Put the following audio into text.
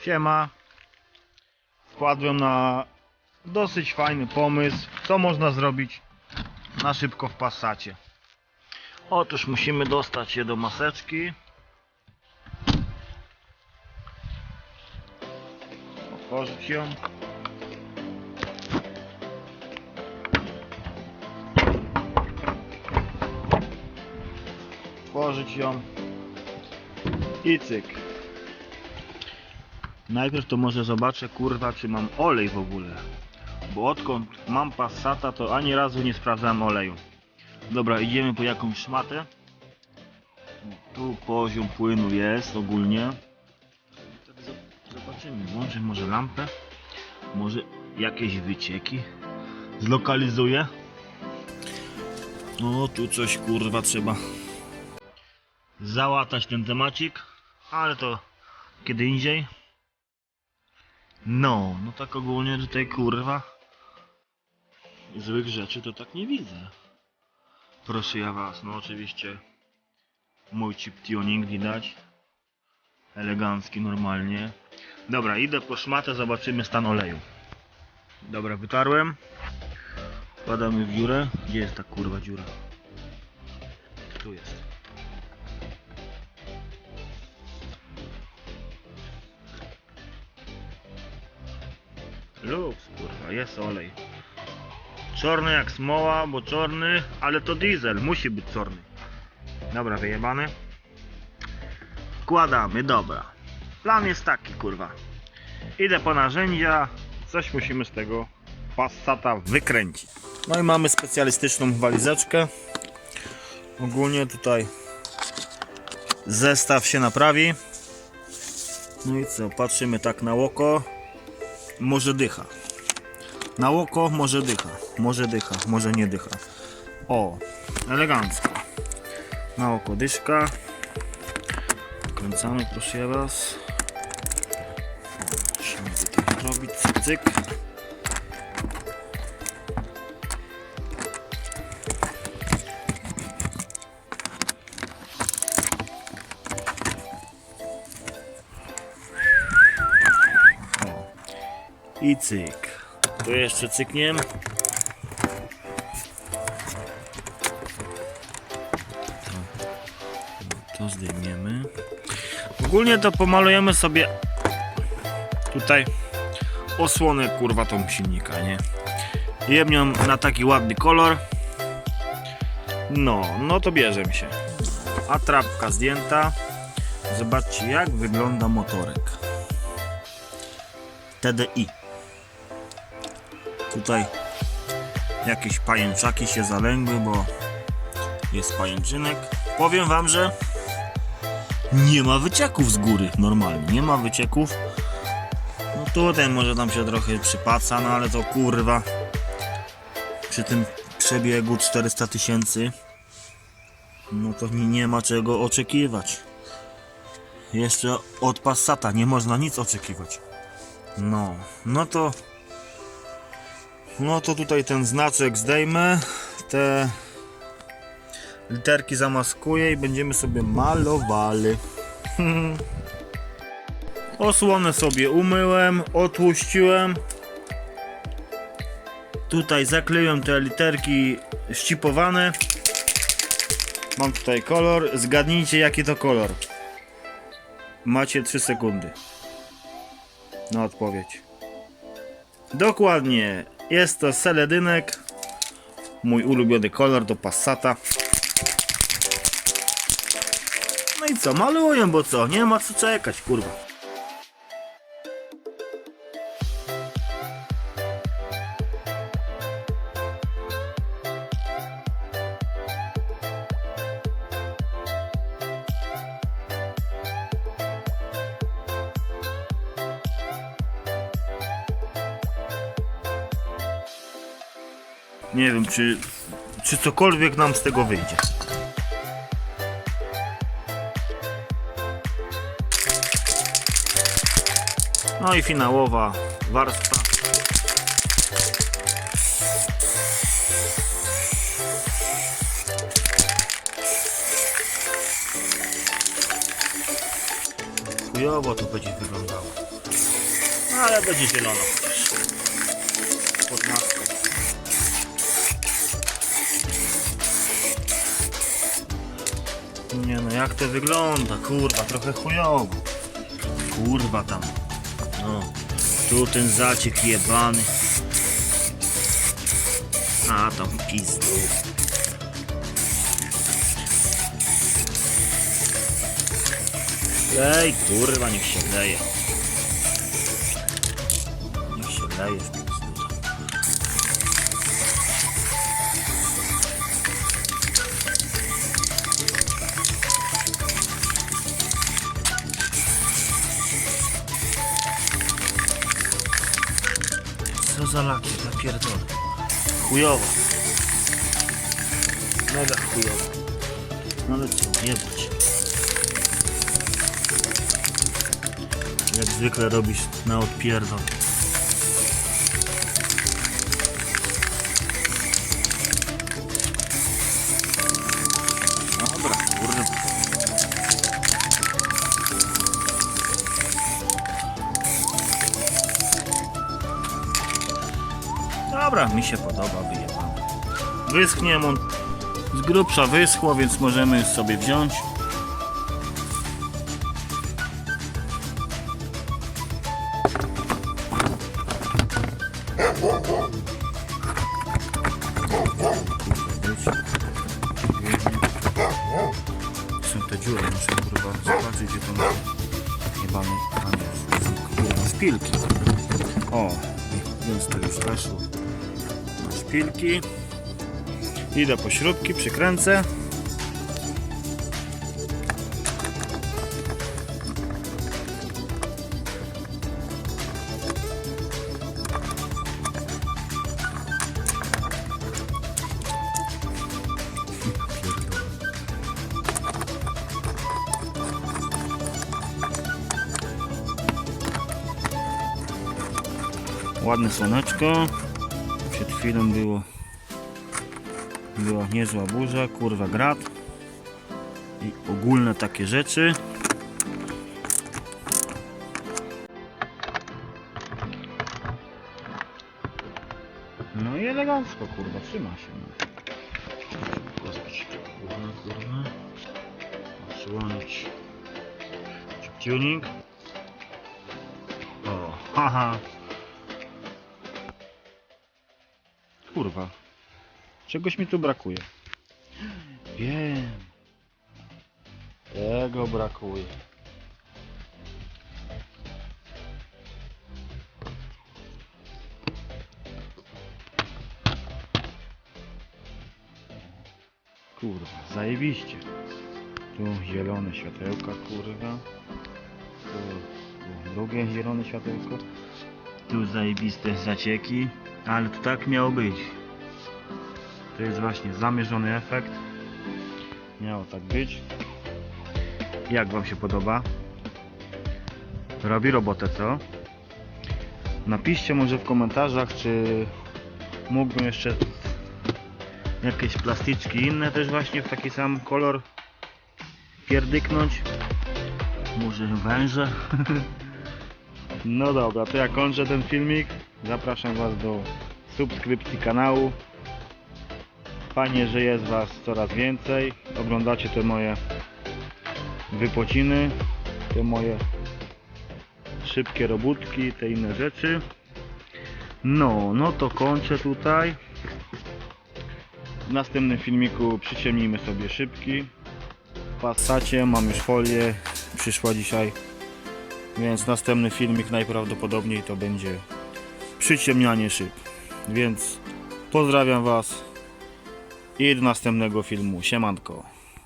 Siema. Wpadłem na dosyć fajny pomysł, co można zrobić na szybko w Passacie. Otóż musimy dostać się do maseczki. Otworzyć ją. Otworzyć ją. I cyk. Najpierw to może zobaczę kurwa czy mam olej w ogóle. Bo odkąd mam Passata to ani razu nie sprawdzałem oleju. Dobra, idziemy po jakąś szmatę. Tu poziom płynu jest ogólnie. Zo- Zobaczymy, włączę może lampę. Może jakieś wycieki zlokalizuję. No tu coś kurwa trzeba załatać ten temacik, ale to kiedy indziej. No, no tak ogólnie tutaj kurwa złych rzeczy to tak nie widzę. Proszę ja was, no oczywiście mój chip tuning widać. Elegancki normalnie. Dobra, idę po szmatę, zobaczymy stan oleju. Dobra, wytarłem. Wkładamy w dziurę. Gdzie jest ta kurwa dziura? Tu jest. Lux, kurwa, jest olej. Czarny jak smoła, bo czarny, ale to diesel, musi być czarny. Dobra, wyjebany. Wkładamy, dobra. Plan jest taki, kurwa. Idę po narzędzia, coś musimy z tego Passata wykręcić. No i mamy specjalistyczną walizeczkę. Ogólnie tutaj zestaw się naprawi. No i co, patrzymy tak na oko. Może dycha. Na oko może dycha. Może dycha, może nie dycha. O, elegancko. Na oko dyszka. Kręcamy proszę. O, Musimy tutaj zrobić cyk, I cyk. Tu jeszcze cykniem. To, to zdejmiemy. Ogólnie to pomalujemy sobie tutaj osłonę kurwa tą silnika, nie? Jemnią na taki ładny kolor. No, no to bierzemy się. Atrapka zdjęta. Zobaczcie jak wygląda motorek. TDI. Tutaj jakieś pajęczaki się zalęgły, bo jest pajęczynek. Powiem wam, że nie ma wycieków z góry normalnie, nie ma wycieków. No tutaj może tam się trochę przypaca, no ale to kurwa przy tym przebiegu 400 tysięcy no to nie, ma czego oczekiwać. Jeszcze od Passata nie można nic oczekiwać. No, no to no to tutaj ten znaczek zdejmę, te literki zamaskuję i będziemy sobie malowali. Osłonę sobie umyłem, otłuściłem. Tutaj zakleiłem te literki ścipowane. Mam tutaj kolor. Zgadnijcie jaki to kolor. Macie 3 sekundy na odpowiedź. Dokładnie. Jest to seledynek. Mój ulubiony kolor do Passata. No i co, maluję, bo co? Nie ma co czekać, kurwa. Nie wiem, czy, czy cokolwiek nam z tego wyjdzie. No i finałowa warstwa. Chujowo to będzie wyglądało. ale będzie zielono. Pod jak to wygląda? Kurwa, trochę chujowo. Kurwa tam. No, tu ten zaciek jebany. A tam pizdu. Lej, kurwa, niech się leje. Niech się leje w za laki, za pierdolę. Chujowo. Mega chujowo. No ale co, jebać. Jak zwykle robisz na odpierdol. Dobra, mi się podoba, wyjebane. Wyschnie on. Z grubsza wyschło, więc możemy sobie wziąć. Są te dziury, muszę kurwa zobaczyć gdzie to jebany, a nie, są kurwa szpilki. O, więc to już weszło. Szpilki. Idę po śrubki, przykręcę. Ładne słoneczko. Przed chwilą było była niezła burza, kurwa grad i ogólne takie rzeczy. No i elegancko, kurwa, trzyma się. No. Kurwa, kurwa. Odsłonić tuning. O, haha. Kurwa. Czegoś mi tu brakuje. Wiem. Tego brakuje. Kurwa, zajebiście. Tu zielone światełka, kurwa. Tu, tu drugie zielone światełko. Tu zajebiste zacieki. Ale to tak miało być. To jest właśnie zamierzony efekt. Miało tak być. Jak Wam się podoba? Robi robotę, co? Napiszcie może w komentarzach, czy mógłbym jeszcze jakieś plastyczki inne też właśnie w taki sam kolor pierdyknąć. Może węże. no dobra, to ja kończę ten filmik. Zapraszam Was do subskrypcji kanału. Fajnie, że jest Was coraz więcej. Oglądacie te moje wypociny, te moje szybkie robótki, te inne rzeczy. No, no to kończę tutaj. W następnym filmiku przyciemnijmy sobie szybki. W Passacie mam już folię, przyszła dzisiaj. Więc następny filmik najprawdopodobniej to będzie przyciemnianie szyb. Więc pozdrawiam Was i do następnego filmu. Siemanko.